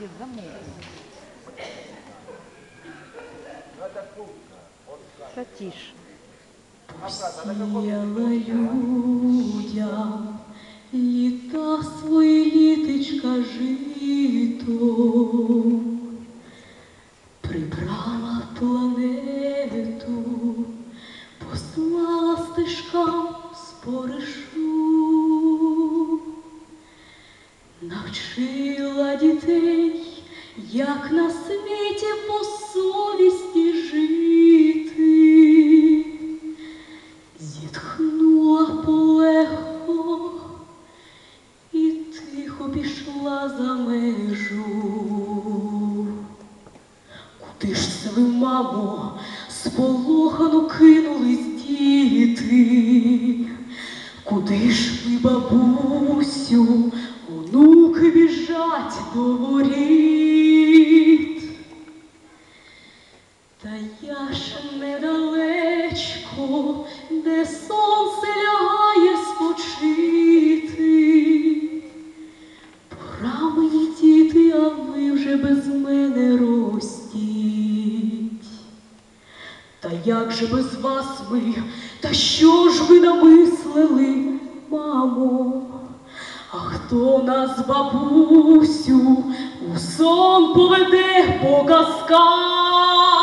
Дід замок. Сатіш. Сіяла людям свої літочка жито, як на світі по совісті жити. Зітхнула полегко і тихо пішла за межу. Куди ж ви, мамо, сполохано кинулись діти? Куди ж ви, бабусю, онуки біжать до воріт? Де сонце лягає спочити. Пора мені діти, а ви вже без мене ростіть. Та як же без вас ми, та що ж ви намислили, мамо? А хто нас, бабусю, у сон поведе по казках?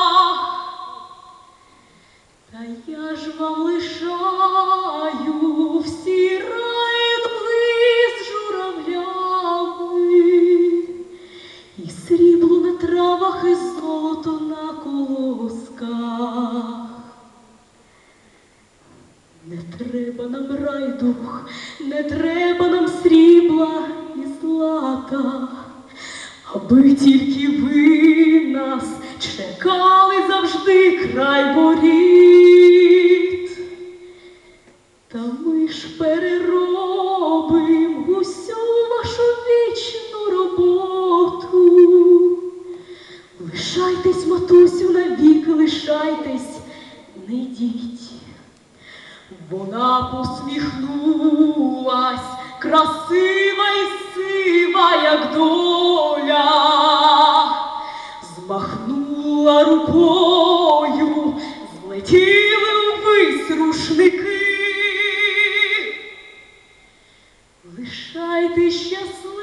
Нам райдух, не треба нам срібла і злата, аби тільки ви нас чекали завжди край воріт. Та ми ж переробим усю вашу вічну роботу. Лишайтесь, матусю, навіки лишайтесь, не йдіть. Вона посміхнулась, красива і сива, як доля, змахнула рукою, злетіли ввись рушники. Лишайте щасливі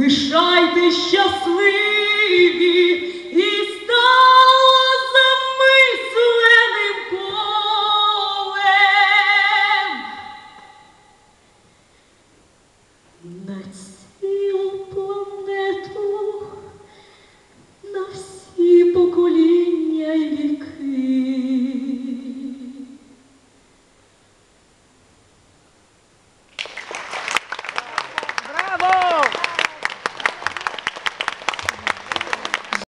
Лишайте щасливі і стало замисленим полем.